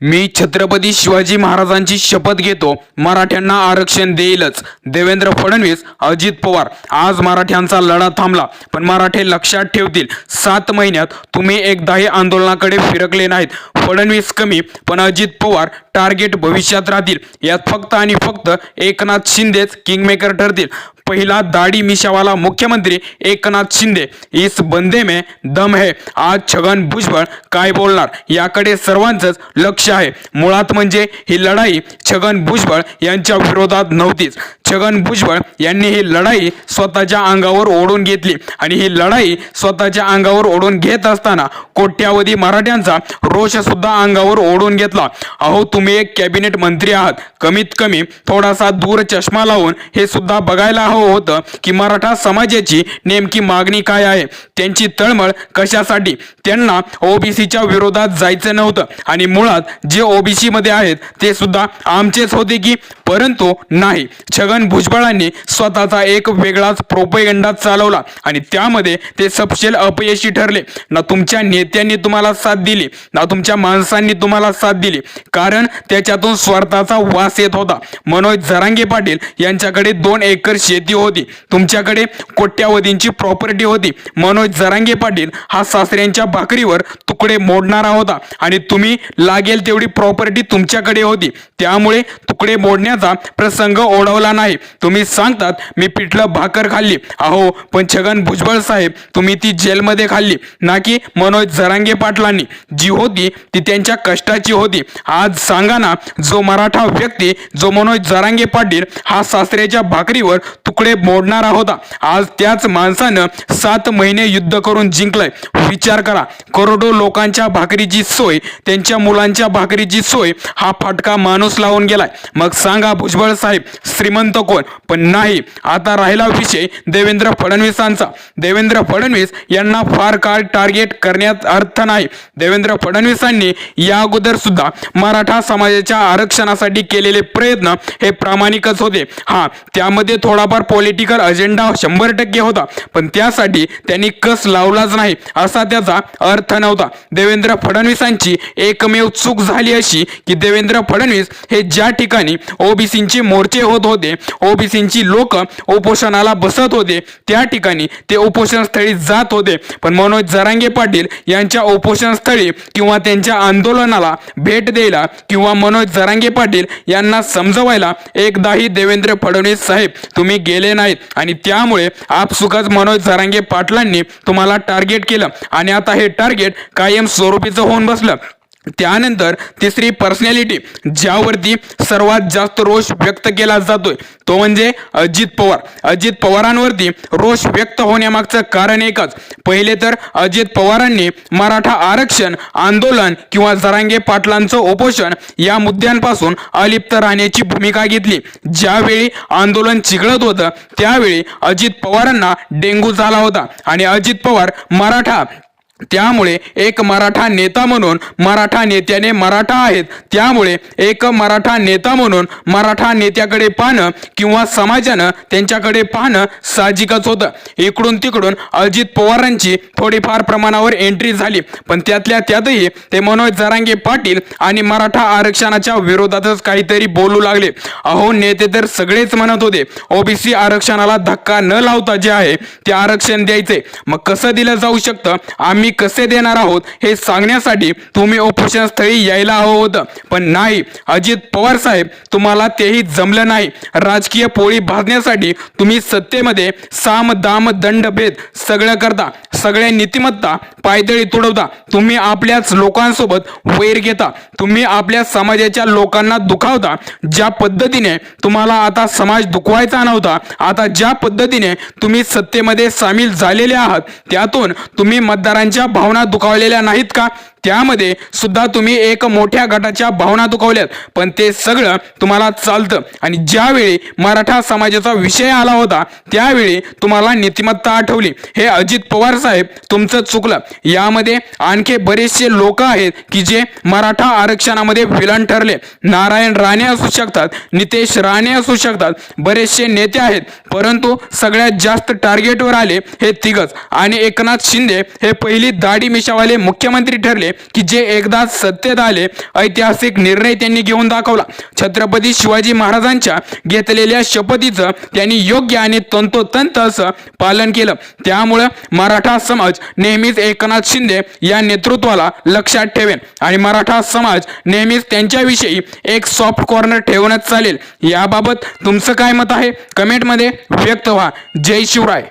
मी छत्रपती शिवाजी महाराजांची शपथ घेतो. मराठ्यांना आरक्षण देईलच. देवेंद्र फडणवीस अजित पवार आज मराठ्यांचा लढा थांबला. पण मराठे लक्षात ठेवतील सात महिन्यात तुम्ही एकदाही आंदोलनाकडे फिरकले नाहीत. फडणवीस कमी पण अजित पवार टार्गेट भविष्यात राहतील. यात फक्त आणि फक्त एकनाथ शिंदेच किंगमेकर ठरतील. पहिला दाढी मिशावाला मुख्यमंत्री एकनाथ शिंदे. इस बंदे में दम है. आज छगन भुजबळ काय बोलणार? याकडे सर्वांचंच लक्ष आहे. मुळात म्हणजे ही लढाई छगन भुजबळ यांच्या विरोधात नव्हतीच. छगन भुजबळ यांनी ही लढाई स्वतःच्या अंगावर ओढून घेतली. आणि ही लढाई स्वतःच्या अंगावर ओढून घेत असताना कोट्यावधी मराठ्यांचा रोष सुद्धा अंगावर ओढून घेतला. अहो तुम्ही एक कॅबिनेट मंत्री आहात. कमीत कमी थोडासा दूर चष्मा लावून हे सुद्धा बघायला हवं होतं की मराठा समाजाची नेमकी मागणी काय आहे? त्यांची तळमळ कशासाठी? त्यांना ओबीसीच्या विरोधात जायचं नव्हतं. आणि मुळात जे ओबीसी मध्ये आहेत ते सुद्धा आमचेच होते की परंतु नाही छगन भुजबळांनी स्वतःचा एक वेगळाच प्रोपेगंडा चालवला आणि त्यामध्ये ते सपशेल अपयशी ठरले. ना तुमच्या नेत्यांनी तुम्हाला साथ दिली ना तुमच्या माणसांनी तुम्हाला साथ दिली. कारण त्याच्यातून स्वार्थाचा वास येत होता. मनोज जरांगे पाटील यांच्याकडे दोन एकर शेती होती. तुमच्याकडे कोट्यावधींची प्रॉपर्टी होती. मनोज जरांगे पाटील हा सासऱ्यांच्या भाकरीवर तुकडे मोडणारा होता आणि तुम्ही लागेल तेवढी प्रॉपर्टी तुमच्याकडे होती. त्यामुळे तुकडे मोडण्याचा प्रसंग ओढवला नाही. तुम्ही सांगतात मी पिठलं भाकर खाल्ली. अहो पण छगन भुजबळ साहेब तुम्ही ती जेलमध्ये खाल्ली. ना की मनोज जरांगे पाटलांनी. जी होती ती त्यांच्या कष्टाची होती. आज सांगा ना जो मराठा व्यक्ती जो मनोज जरांगे पाटील हा सासऱ्याच्या भाकरीवर तुकडे मोडणारा होता आज त्याच माणसानं सात महिने युद्ध करून जिंकलंय. विचार करा. करोडो लोक लोकांच्या भाकरीची सोय त्यांच्या मुलांच्या भाकरीची सोय हा फाटका माणूस लावून गेलाय. मग सांगा भुजबळ साहेब श्रीमंत कोण? पण नाही आता राहिला विषय देवेंद्र फडणवीसांचा. देवेंद्र फडणवीस यांना फार काळ टार्गेट करण्यात अर्थ नाही. देवेंद्र फडणवीसांनी या अगोदर सुद्धा मराठा समाजाच्या आरक्षणासाठी केलेले प्रयत्न हे प्रामाणिकच होते. हा त्यामध्ये थोडाफार पॉलिटिकल अजेंडा शंभर टक्के होता. पण त्यासाठी त्यांनी कस लावलाच नाही असा त्याचा अर्थ नव्हता. देवेंद्र फडणवीसांची एकमेव चूक झाली अशी की देवेंद्र फडणवीस हे ज्या ठिकाणी ओबीसींचे मोर्चे होत होते ओबीसींची लोक उपोषणाला बसत होते त्या ठिकाणी ते उपोषण स्थळी जात होते. पण मनोज जरांगे पाटील यांच्या उपोषण स्थळी किंवा त्यांच्या आंदोलनाला भेट द्यायला किंवा मनोज जरांगे पाटील यांना समजवायला एकदाही देवेंद्र फडणवीस साहेब तुम्ही गेले नाहीत. आणि त्यामुळे आपसुकच मनोज जरांगे पाटलांनी तुम्हाला टार्गेट केलं. आणि आता हे टार्गेट कायम स्वरूपीचं होऊन बसलं. त्यानंतर तिसरी पर्सनॅलिटी ज्यावरती सर्वात जास्त रोष व्यक्त केला जातोय तो म्हणजे अजित पवार. अजित पवारांवरती रोष व्यक्त होण्यामागचं कारण एकच पहिले तर अजित पवारांनी मराठा आरक्षण आंदोलन किंवा जरांगे पाटलांचं उपोषण या मुद्द्यांपासून अलिप्त राहण्याची भूमिका घेतली. ज्यावेळी आंदोलन चिघळत होतं त्यावेळी अजित पवारांना डेंग्यू झाला होता आणि अजित पवार मराठा त्यामुळे एक मराठा नेता म्हणून मराठा नेत्याने मराठा आहेत. त्यामुळे एक मराठा नेता म्हणून मराठा नेत्याकडे पाहणं किंवा समाजानं त्यांच्याकडे पाहणं साहजिकच होतं. इकडून तिकडून अजित पवारांची थोडीफार प्रमाणावर एंट्री झाली. पण त्यातल्या त्यातही ते मनोज जरांगे पाटील आणि मराठा आरक्षणाच्या विरोधातच काहीतरी बोलू लागले. अहो नेते तर सगळेच म्हणत होते ओबीसी आरक्षणाला धक्का न लावता जे आहे ते आरक्षण द्यायचे. मग कसं दिलं जाऊ शकतं? आम्ही कसे देणार आहोत हे सांगण्यासाठी तुम्ही उपोषण स्थळी यायला हवं होतं. पण नाही अजित पवार साहेब तुम्हाला तेही जमलं नाही. राजकीय पोळी भाजण्यासाठी तुम्ही सत्तेमध्ये साम दाम दंड भेद सगळं करता. सगळे नीतिमत्ता पायदळी तुडवता. तुम्ही आपल्याच लोकांसोबत वैर घेता. तुम्ही आपल्या समाजाच्या लोकांना दुखावता. ज्या पद्धतीने तुम्हाला आता समाज दुखवायचा नव्हता आता ज्या पद्धतीने तुम्ही सत्तेमध्ये सामील झालेले आहात त्यातून तुम्ही मतदारांच्या भावना दुखावलेल्या नाहीत का? त्यामध्ये सुद्धा तुम्ही एक मोठ्या गटाच्या भावना दुखावल्यात. पण ते सगळं तुम्हाला चालतं. आणि ज्यावेळी मराठा समाजाचा विषय आला होता त्यावेळी तुम्हाला नीतिमत्ता आठवली. हे अजित पवार साहेब तुमचं चुकलं. यामध्ये आणखी बरेचसे लोक आहेत की जे मराठा आरक्षणामध्ये विलन ठरले. नारायण राणे असू शकतात नितेश राणे असू शकतात बरेचसे नेते आहेत. परंतु सगळ्यात जास्त टार्गेटवर आले हे तिघच. आणि एकनाथ शिंदे हे पहिली दाढी मिशावाले मुख्यमंत्री ठरले. की जे एकदा सत्तेत आले ऐतिहासिक निर्णय त्यांनी घेऊन दाखवला. छत्रपती शिवाजी महाराजांच्या घेतलेल्या शपथीचं त्यांनी योग्य आणि तंतोतंत असं पालन केलं. त्यामुळं मराठा समाज नेहमीच एकनाथ शिंदे या नेतृत्वाला लक्षात ठेवेल आणि मराठा समाज नेहमीच त्यांच्याविषयी एक सॉफ्ट कॉर्नर ठेवण्यात चालेल. याबाबत तुमचं काय मत आहे? कमेंटमध्ये व्यक्त व्हा. जय शिवराय.